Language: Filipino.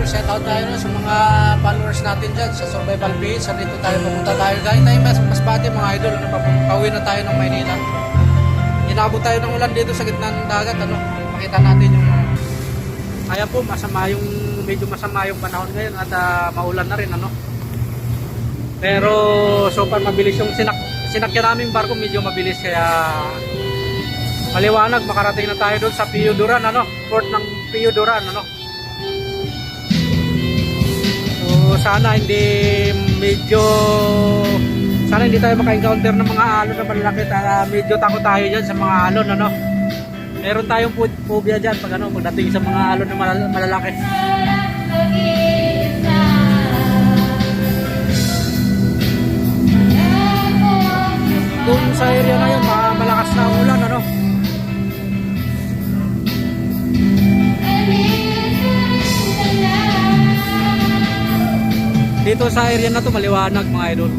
idol, shout out tayo no, sa mga followers natin dyan sa Survival Page. Sa dito tayo pupunta tayo. Galing tayo mas, mas pati mga idol. Papu- pauwi na tayo ng Maynila. Inabot tayo ng ulan dito sa gitna ng dagat. Ano, makita natin yung kaya po masama yung medyo masama yung panahon ngayon at ah, maulan na rin ano. Pero so far mabilis yung sinak sinakyan naming barko medyo mabilis kaya maliwanag makarating na tayo doon sa Pio Duran ano, port ng Pio Duran ano. Sana hindi medyo sana hindi tayo maka-encounter ng mga alon na malalaki ta medyo takot tayo diyan sa mga alon ano. Meron tayong pho- phobia diyan pag ano pagdating sa mga alon na malal- malalaki. Doon sa area na yun, ma- malakas na ulan ano. Dito sa area na to maliwanag mga idol.